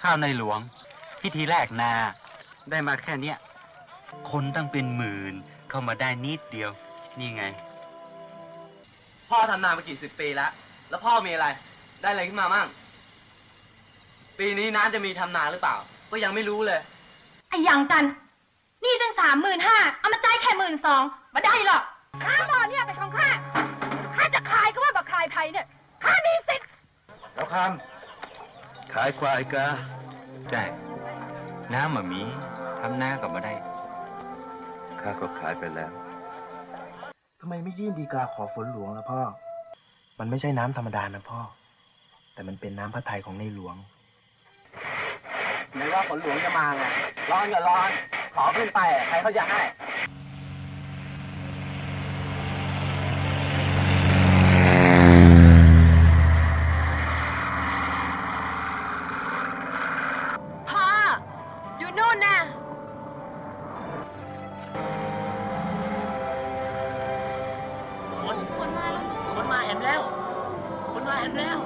ข้าวในหลวง พิธีแรกนาได้มาแค่เนี้ย คนตั้งเป็นหมื่นเข้ามาได้นิดเดียว นี่ไง พ่อทำนามากี่สิบปีแล้ว แล้วพ่อมีอะไร ได้อะไรขึ้นมามั่ง ปีนี้น้าจะมีทำนาหรือเปล่า ก็ยังไม่รู้เลย ไอ้หยังกัน นี่ตั้งสามหมื่นห้าเอามาจ่ายแค่หมื่นสองมาได้หรอกข้าหมอเนี่ยเป็นของข้า ข้าจะขายก็ว่าบักขายไทยเนี่ย ข้ามีสิทธิ์แล้วคำ ขายควายกะใช่น้ำมามีทำหน้ากับมาได้ ข้าก็ขายไปแล้วทำไมไม่ยื่นดีกาขอฝนหลวงล่ะพ่อ มันไม่ใช่น้ำธรรมดานะพ่อ แต่มันเป็นน้ำพระทัยของในหลวงไหนว่าฝนหลวงจะมาไงร้อนก็ร้อน ขอขึ้นไปอะใครเขาจะให้ พ่อ อยู่ นู่นน่ะคนคนมาแล้วคนมาแอมแล้วคนมาแอมแล้ว